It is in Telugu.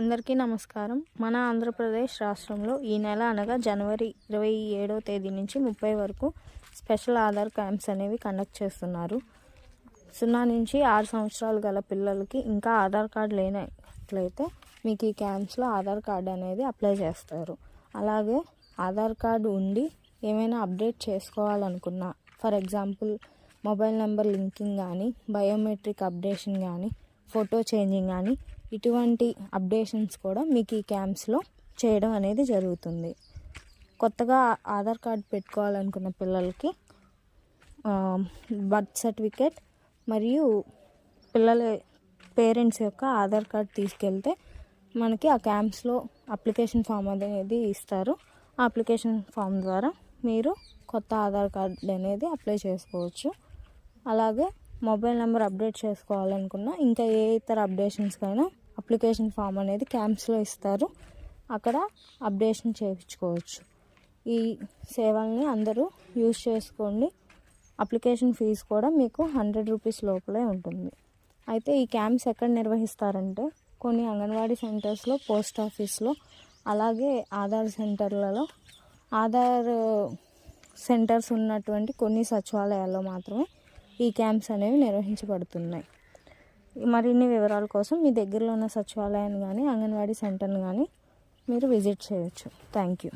అందరికీ నమస్కారం. మన ఆంధ్రప్రదేశ్ రాష్ట్రంలో ఈ నెల అనగా జనవరి ఇరవై ఏడవ తేదీ నుంచి ముప్పై వరకు స్పెషల్ ఆధార్ క్యాంప్స్ అనేవి కండక్ట్ చేస్తున్నారు. సున్నా నుంచి ఆరు సంవత్సరాలు గల పిల్లలకి ఇంకా ఆధార్ కార్డు లేనట్లయితే మీకు ఈ క్యాంప్స్లో ఆధార్ కార్డు అనేది అప్లై చేస్తారు. అలాగే ఆధార్ కార్డు ఉండి ఏమైనా update చేసుకోవాలనుకున్నా for example mobile number linking కానీ బయోమెట్రిక్ అప్డేషన్ కానీ ఫోటో చేంజింగ్ కానీ ఇటువంటి అప్డేషన్స్ కూడా మీకు ఈ క్యాంప్స్లో చేయడం అనేది జరుగుతుంది. కొత్తగా ఆధార్ కార్డ్ పెట్టుకోవాలనుకున్న పిల్లలకి బర్త్ సర్టిఫికేట్ మరియు పిల్లల పేరెంట్స్ యొక్క ఆధార్ కార్డ్ తీసుకెళ్తే మనకి ఆ క్యాంప్స్లో అప్లికేషన్ ఫామ్ అనేది ఇస్తారు. ఆ అప్లికేషన్ ఫామ్ ద్వారా మీరు కొత్త ఆధార్ కార్డ్ అనేది అప్లై చేసుకోవచ్చు. అలాగే మొబైల్ నెంబర్ అప్డేట్ చేసుకోవాలనుకున్నా ఇంకా ఏ ఇతర అప్డేషన్స్కైనా అప్లికేషన్ ఫామ్ అనేది క్యాంప్స్లో ఇస్తారు. అక్కడ అప్డేషన్ చేయించుకోవచ్చు. ఈ సేవల్ని అందరూ యూజ్ చేసుకోండి. అప్లికేషన్ ఫీజు కూడా మీకు హండ్రెడ్ రూపీస్ లోపలే ఉంటుంది. అయితే ఈ క్యాంప్స్ ఎక్కడ నిర్వహిస్తారంటే కొన్ని అంగన్వాడీ సెంటర్స్లో పోస్ట్ ఆఫీస్లో అలాగే ఆధార్ సెంటర్లలో. ఆధార్ సెంటర్స్ ఉన్నటువంటి కొన్ని సచివాలయాల్లో మాత్రమే ఈ క్యాంప్స్ అనేవి నిర్వహించబడుతున్నాయి. మరిన్ని వివరాల కోసం మీ దగ్గరలో ఉన్న సచివాలయాన్ని కానీ అంగన్వాడీ సెంటర్ని కానీ మీరు విజిట్ చేయొచ్చు. Thank you